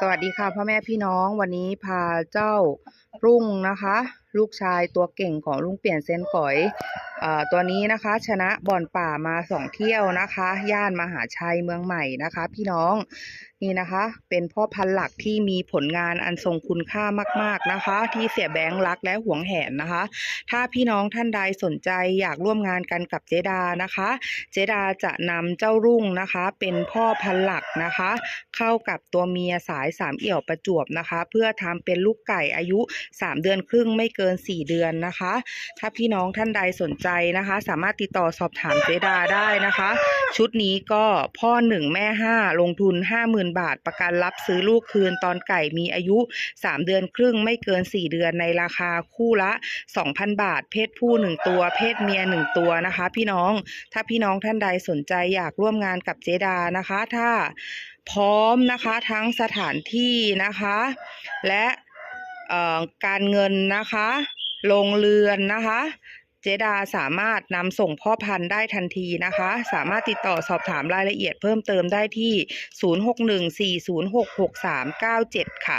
สวัสดีค่ะพ่อแม่พี่น้องวันนี้พาเจ้ารุ่งนะคะ ลูกชายตัวเก่งของลุงเปลี่ยนเซนก๋อยอตัวนี้นะคะชนะบ่อนป่ามาสองเที่ยวนะคะ ย่านมหาชัยเมืองใหม่นะคะ พี่น้องนี่นะคะ เป็นพ่อพันธุ์หลักที่มีผลงานอันทรงคุณค่ามาก ๆนะคะ ที่เสียแบงค์รักและหวงแหนนะคะ ถ้าพี่น้องท่านใดสนใจอยากร่วมงานกันกับเจดานะคะ เจดาจะนำเจ้ารุ่งนะคะ เป็นพ่อพันธุ์หลักนะคะ เข้ากับตัวเมียสายสามเอี่ยวประจวบนะคะ เพื่อทำเป็นลูกไก่อายุ 3 เดือนครึ่งไม่เกินิน 4 เดือนนะคะ ถ้าพี่น้องท่านใดสนใจนะคะ สามารถติดต่อสอบถามเจดาได้นะคะ ชุดนี้ก็พ่อ 1 แม่ 5 ลงทุน 50,000 บาท ประกันรับซื้อลูกคืนตอนไก่มีอายุ 3 เดือนครึ่งไม่เกิน 4 เดือนในราคาคู่ละ 2,000 บาท เพศผู้ 1 ตัว เพศเมีย 1 ตัวนะคะ พี่น้องถ้าพี่น้องท่านใดสนใจอยากร่วมงานกับเจดานะคะ ถ้าพร้อมนะคะทั้งสถานที่นะคะ และ การเงินนะคะโรงเรือนนะคะ เจดาสามารถนำส่งพ่อพันธุ์ได้ทันทีนะคะ สามารถติดต่อสอบถามรายละเอียดเพิ่มเติมได้ที่ 0614066397 ค่ะ